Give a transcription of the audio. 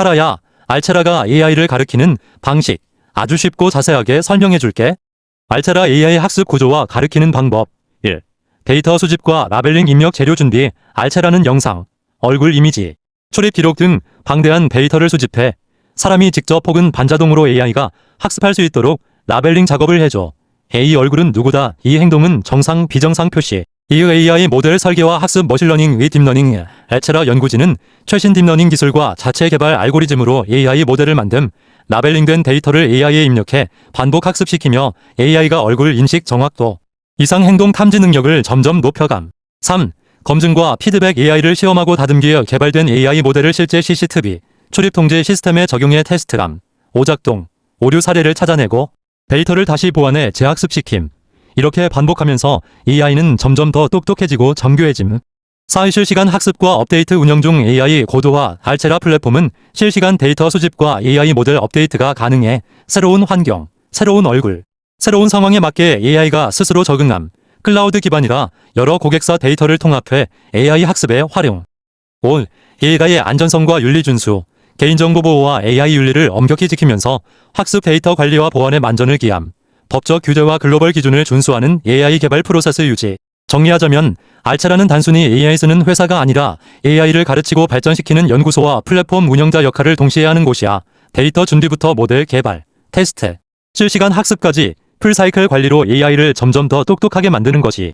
하라야, 알체라가 AI를 가르키는 방식 아주 쉽고 자세하게 설명해 줄게. 알체라 AI 학습 구조와 가르키는 방법 1. 데이터 수집과 라벨링 입력 재료 준비, 알체라는 영상, 얼굴 이미지, 출입 기록 등 방대한 데이터를 수집해 사람이 직접 혹은 반자동으로 AI가 학습할 수 있도록 라벨링 작업을 해줘. A 얼굴은 누구다. 이 행동은 정상, 비정상 표시. 이 AI 모델 설계와 학습 머신러닝 위 딥러닝 에체라 연구진은 최신 딥러닝 기술과 자체 개발 알고리즘으로 AI 모델을 만듦 라벨링된 데이터를 AI에 입력해 반복 학습시키며 AI가 얼굴 인식 정확도 이상 행동 탐지 능력을 점점 높여감. 3. 검증과 피드백 AI를 시험하고 다듬기에 개발된 AI 모델을 실제 CCTV, 출입 통제 시스템에 적용해 테스트감, 오작동, 오류 사례를 찾아내고 데이터를 다시 보완해 재학습시킴. 이렇게 반복하면서 AI는 점점 더 똑똑해지고 정교해짐. 4. 실시간 학습과 업데이트 운영 중 AI 고도화 알체라 플랫폼은 실시간 데이터 수집과 AI 모델 업데이트가 가능해 새로운 환경, 새로운 얼굴, 새로운 상황에 맞게 AI가 스스로 적응함. 클라우드 기반이라 여러 고객사 데이터를 통합해 AI 학습에 활용. 5. AI의 안전성과 윤리 준수, 개인정보 보호와 AI 윤리를 엄격히 지키면서 학습 데이터 관리와 보안에 만전을 기함. 법적 규제와 글로벌 기준을 준수하는 AI 개발 프로세스 유지. 정리하자면 알차라는 단순히 AI 쓰는 회사가 아니라 AI를 가르치고 발전시키는 연구소와 플랫폼 운영자 역할을 동시에 하는 곳이야. 데이터 준비부터 모델 개발, 테스트, 실시간 학습까지 풀사이클 관리로 AI를 점점 더 똑똑하게 만드는 것이